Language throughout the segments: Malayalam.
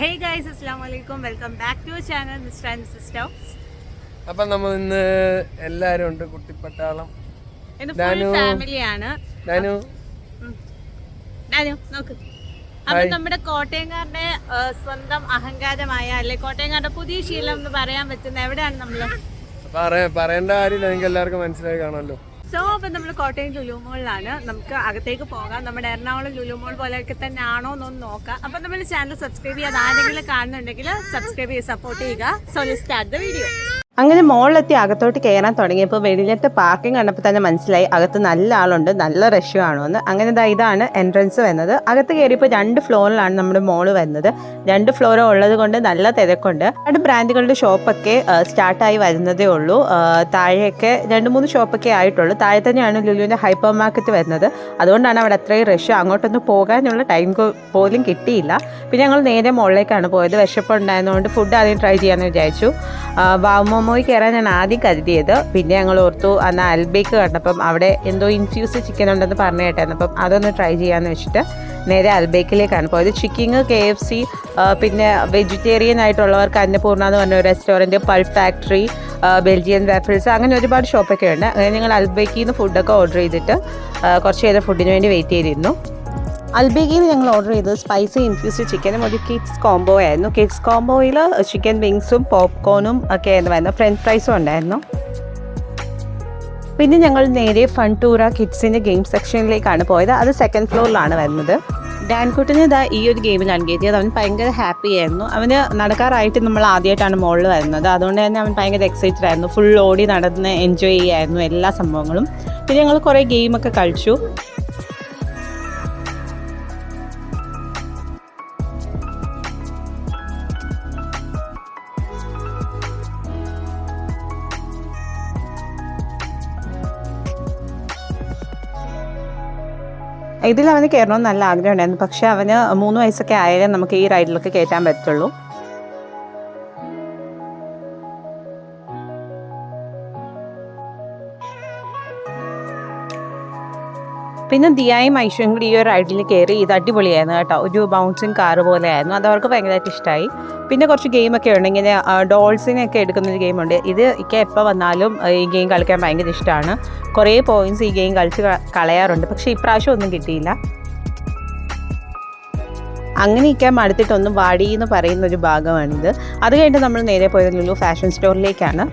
ഹേ ഗൈസ് അസ്സാം വലൈക്കും welcome back to channel mister and sisters അപ്പം നമ്മൾ ഇന്ന് എല്ലാവരും ഉണ്ട് കുട്ടിപ്പട്ടാളം ഇന്ന് ഫുൾ ഫാമിലിയാണ് നാനു? ഡാനു നോക്ക്. അപ്പൊ നമ്മുടെ കോട്ടയംകാരുടെ സ്വന്തം അഹങ്കാരമായ അല്ലെ കോട്ടയംകാരുടെ പുതിയ ശീലം എന്ന് പറയാൻ പറ്റുന്ന എവിടെയാണ് നമ്മൾ പറയാ പറയേണ്ട കാര്യമില്ല നിങ്ങൾക്ക് എല്ലാവർക്കും മനസ്സിലായി കാണുമല്ലോ. സോ അപ്പൊ നമ്മൾ കോട്ടയം ലുലു മോളിലാണ് നമുക്ക് അകത്തേക്ക് പോകാം. നമ്മുടെ എറണാകുളം ലുലു മോൾ പോലെയൊക്കെ തന്നെ ആണോ എന്നൊന്ന് നോക്കാം. അപ്പൊ നമ്മൾ ചാനൽ സബ്സ്ക്രൈബ് ചെയ്യാതെ ആരെങ്കിലും കാണുന്നുണ്ടെങ്കിൽ സബ്സ്ക്രൈബ് ചെയ്ത് സപ്പോർട്ട് ചെയ്യുക. സോ സ്റ്റാർട്ട് ദ വീഡിയോ അങ്ങനെ മോളിലെത്തി അകത്തോട്ട് കയറാൻ തുടങ്ങിയപ്പോൾ വെളിയിലത്തെ പാർക്കിംഗ് കണ്ടപ്പോൾ തന്നെ മനസ്സിലായി അകത്ത് നല്ല ആളുണ്ട് നല്ല റഷ് കാണുമെന്ന്. അങ്ങനെ ദാ ഇതാണ് എൻട്രൻസ് വന്നത് അകത്ത് കയറിയപ്പോൾ രണ്ട് ഫ്ലോറിലാണ് നമ്മുടെ മോൾ വരുന്നത്. രണ്ട് ഫ്ലോർ ഉള്ളത് കൊണ്ട് നല്ല തിരക്കുണ്ട്. രണ്ട് ബ്രാൻഡുകളുടെ ഷോപ്പൊക്കെ സ്റ്റാർട്ടായി വരുന്നതേ ഉള്ളൂ. താഴെയൊക്കെ രണ്ട് മൂന്ന് ഷോപ്പൊക്കെ ആയിട്ടുള്ളൂ. താഴെ തന്നെയാണ് ലുലുവിന്റെ ഹൈപ്പർ മാർക്കറ്റ് വരുന്നത്. അതുകൊണ്ടാണ് അവിടെ അത്രയും റഷ്. അങ്ങോട്ടൊന്നും പോകാനുള്ള ടൈം പോലും കിട്ടിയില്ല. പിന്നെ ഞങ്ങൾ നേരെ മുകളിലേക്കാണ് പോയത്. വിശപ്പുണ്ടായതുകൊണ്ട് ഫുഡ് ആദ്യം ട്രൈ ചെയ്യാമെന്ന് വിചാരിച്ചു. വാമോമോയി കയറാൻ ഞാൻ ആദ്യം കരുതിയത്. പിന്നെ ഞങ്ങൾ ഓർത്തു അന്ന് അൽബേക്ക് കണ്ടപ്പം അവിടെ എന്തോ ഇൻഫ്യൂസ് ചിക്കൻ ഉണ്ടെന്ന് പറഞ്ഞു കേട്ടായിരുന്നു അപ്പം അതൊന്ന് ട്രൈ ചെയ്യാമെന്ന് വെച്ചിട്ട് നേരെ അൽബേക്കിലേക്കാണ് പോയത്. ചിക്കിങ് കെ എഫ് സി പിന്നെ വെജിറ്റേറിയൻ ആയിട്ടുള്ളവർക്ക് അന്നപൂർണ എന്ന് പറഞ്ഞ ഒരു റെസ്റ്റോറന്റ് പൾ ഫാക്ടറി ബെൽജിയൻ വാഫിൾസ് അങ്ങനെ ഒരുപാട് ഷോപ്പൊക്കെ ഉണ്ട്. അങ്ങനെ ഞങ്ങൾ അൽബേക്കിൽ നിന്ന് ഫുഡൊക്കെ ഓർഡർ ചെയ്തിട്ട് കുറച്ച് നേരം ഫുഡിന് വേണ്ടി വെയിറ്റ് ചെയ്തിരുന്നു. അൽബേഗിന്ന് ഞങ്ങൾ ഓർഡർ ചെയ്തത് സ്പൈസി ഇൻഫ്യൂസ്ഡ് ചിക്കനും ഒരു കിഡ്സ് കോംബോ ആയിരുന്നു. കിഡ്സ് കോംബോയിൽ ചിക്കൻ വിങ്സും പോപ്കോണും ഒക്കെ ആയിരുന്നു ഫ്രഞ്ച് ഫ്രൈസും ഉണ്ടായിരുന്നു. പിന്നെ ഞങ്ങൾ നേരെ ഫൺ ടൂറ കിഡ്സിന്റെ ഗെയിം സെക്ഷനിലേക്കാണ് പോയത്. അത് സെക്കൻഡ് ഫ്ലോറിലാണ് വരുന്നത്. ഡാൻകുട്ടിന് ഇതാ ഈ ഒരു ഗെയിമിലാണ് കയറ്റിയത് അവൻ ഭയങ്കര ഹാപ്പി ആയിരുന്നു. അവന് നടക്കാറായിട്ട് നമ്മൾ ആദ്യമായിട്ടാണ് മുകളിൽ വരുന്നത്. അതുകൊണ്ട് തന്നെ അവൻ ഭയങ്കര എക്സൈറ്റഡ് ആയിരുന്നു. ഫുൾ ഓടി നടന്ന് എൻജോയ് ചെയ്യായിരുന്നു എല്ലാ സംഭവങ്ങളും. പിന്നെ ഞങ്ങൾ കുറേ ഗെയിമൊക്കെ കളിച്ചു. ഇതിൽ അവന് കയറണമെന്ന് നല്ല ആഗ്രഹമുണ്ടായിരുന്നു. പക്ഷെ അവന് മൂന്ന് വയസ്സൊക്കെ ആയാലേ നമുക്ക് ഈ റൈഡിലൊക്കെ കയറ്റാൻ പറ്റുള്ളൂ. പിന്നെ ദിയായും ഐശ്വര്യം കൂടി ഈ ഒരു റൈഡിൽ കയറി ഇത് അടിപൊളിയായിരുന്നു കേട്ടോ. ഒരു ബൗൺസിങ് കാറ് പോലെയായിരുന്നു. അത് അവർക്ക് ഭയങ്കരമായിട്ട് ഇഷ്ടമായി പിന്നെ കുറച്ച് ഗെയിമൊക്കെ ഉണ്ട്. ഇങ്ങനെ ഡോൾസിനെയൊക്കെ എടുക്കുന്ന ഒരു ഗെയിമുണ്ട് ഇത് ഇക്ക എപ്പോൾ വന്നാലും ഈ ഗെയിം കളിക്കാൻ ഭയങ്കര ഇഷ്ടമാണ് കുറേ പോയിന്റ്സ് ഈ ഗെയിം കളിച്ച് കളയാറുണ്ട്. പക്ഷേ ഇപ്രാവശ്യം ഒന്നും കിട്ടിയില്ല. അങ്ങനെ ഇരിക്കാൻ മടുത്തിട്ടൊന്നും വാടി എന്ന് പറയുന്ന ഒരു ഭാഗമാണിത്. അത് കഴിഞ്ഞിട്ട് നമ്മൾ നേരെ പോയത് ലുലു ഫാഷൻ സ്റ്റോറിലേക്കാണ്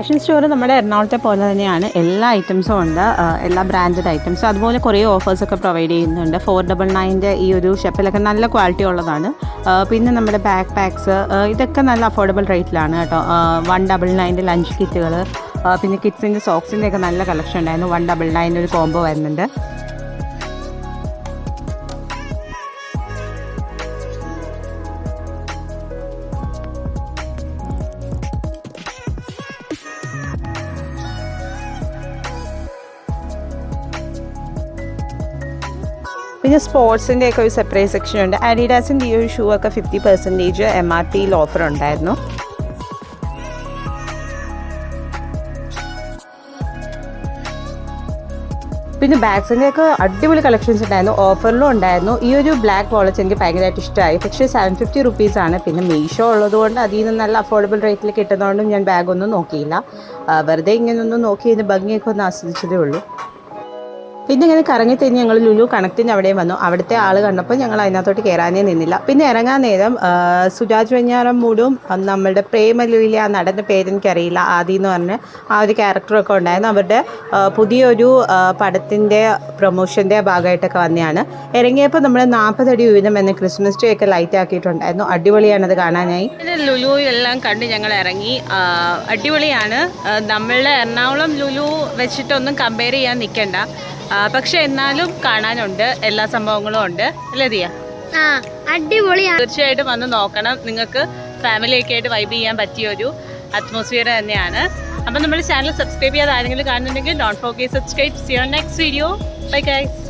ഫാഷൻ സ്റ്റോർ നമ്മുടെ എറണാകുളത്തെ പോലെ തന്നെയാണ്. എല്ലാ ഐറ്റംസും ഉണ്ട്. എല്ലാ ബ്രാൻഡഡ് ഐറ്റംസും അതുപോലെ കുറേ ഓഫേഴ്സൊക്കെ പ്രൊവൈഡ് ചെയ്യുന്നുണ്ട്. ഫോർ ഡബിൾ നയന്റെ ഈ ഒരു ഷെപ്പിലൊക്കെ നല്ല ക്വാളിറ്റി ഉള്ളതാണ്. പിന്നെ നമ്മുടെ ബാക്ക് പാക്സ് ഇതൊക്കെ നല്ല അഫോർഡബിൾ റേറ്റിലാണ് കേട്ടോ. വൺ ഡബിൾ നയന്റെ ലഞ്ച് കിറ്റുകൾ പിന്നെ കിഡ്സിന്റെ സോക്സിന്റെ ഒക്കെ നല്ല കളക്ഷൻ ഉണ്ടായിരുന്നു. വൺ ഡബിൾ നയന്റെ ഒരു കോംബോ വരുന്നുണ്ട്. പിന്നെ സ്പോർട്സിന്റെ ഒക്കെ ഒരു സെപ്പറേറ്റ് സെക്ഷൻ ഉണ്ട്. അഡിഡാസിന്റെ ഈ ഒരു ഷൂ ഒക്കെ ഫിഫ്റ്റി പെർസെന്റേജ് എം ആർ ടിയിൽ ഓഫർ ഉണ്ടായിരുന്നു. പിന്നെ ബാഗ്സിന്റെ ഒക്കെ അടിപൊളി കളക്ഷൻസ് ഉണ്ടായിരുന്നു. ഓഫറിലും ഉണ്ടായിരുന്നു. ഈ ഒരു ബ്ലാക്ക് വാളറ്റ് എനിക്ക് ഭയങ്കരമായിട്ട് ഇഷ്ടമായി. പക്ഷേ സെവൻ ഫിഫ്റ്റി റുപ്പീസാണ് പിന്നെ മീഷോ ഉള്ളതുകൊണ്ട് അതിൽ നിന്ന് നല്ല അഫോർഡബിൾ റേറ്റിൽ കിട്ടുന്നതുകൊണ്ടും ഞാൻ ബാഗൊന്നും നോക്കിയില്ല. വെറുതെ ഇങ്ങനെയൊന്നും നോക്കി ഇതിന്റെ ഭംഗിയൊക്കെ ഒന്ന് ആസ്വദിച്ചതേ ഉള്ളൂ. പിന്നെ ഇങ്ങനെ കറങ്ങി തിരിഞ്ഞ് ഞങ്ങൾ ലുലു കണക്റ്റിന് അവിടെയും വന്നു. അവിടുത്തെ ആൾ കണ്ടപ്പോൾ ഞങ്ങൾ അതിനകത്തോട്ട് കയറാനേ നിന്നില്ല. പിന്നെ ഇറങ്ങാൻ നേരം സുജാജ് വെഞ്ഞാറം മൂടും നമ്മളുടെ പ്രേമലുവിലെ ആ നടന്റെ പേരെനിക്കറിയില്ല ആദി എന്ന് പറഞ്ഞ ആ ഒരു ക്യാരക്ടറൊക്കെ ഉണ്ടായിരുന്നു. അവരുടെ പുതിയൊരു പടത്തിന്റെ പ്രൊമോഷന്റെ ഭാഗമായിട്ടൊക്കെ വന്നതാണ്. ഇറങ്ങിയപ്പോൾ നമ്മൾ നാൽപ്പതടി ഉയരം എന്ന ക്രിസ്മസ് ട്രീ ഒക്കെ ലൈറ്റ് ആക്കിയിട്ടുണ്ടായിരുന്നു. അത് കാണാനായി. ലുലു എല്ലാം കണ്ട് ഞങ്ങൾ ഇറങ്ങി. അടിപൊളിയാണ്. നമ്മളുടെ എറണാകുളം ലുലു വെച്ചിട്ടൊന്നും കമ്പയർ ചെയ്യാൻ നിൽക്കണ്ട. പക്ഷെ എന്നാലും കാണാനുണ്ട്. എല്ലാ സംഭവങ്ങളും ഉണ്ട്. അല്ലേ ദിയ അടിപൊളിയാണ് തീർച്ചയായിട്ടും വന്ന് നോക്കണം. നിങ്ങൾക്ക് ഫാമിലിയൊക്കെ ആയിട്ട് വൈബ് ചെയ്യാൻ പറ്റിയ ഒരു അറ്റ്മോസ്ഫിയർ തന്നെയാണ്. അപ്പം നമ്മൾ ചാനൽ സബ്സ്ക്രൈബ് ചെയ്യാതെ ആരെങ്കിലും കാണുന്നുണ്ടെങ്കിൽ don't forget subscribe see next video bye guys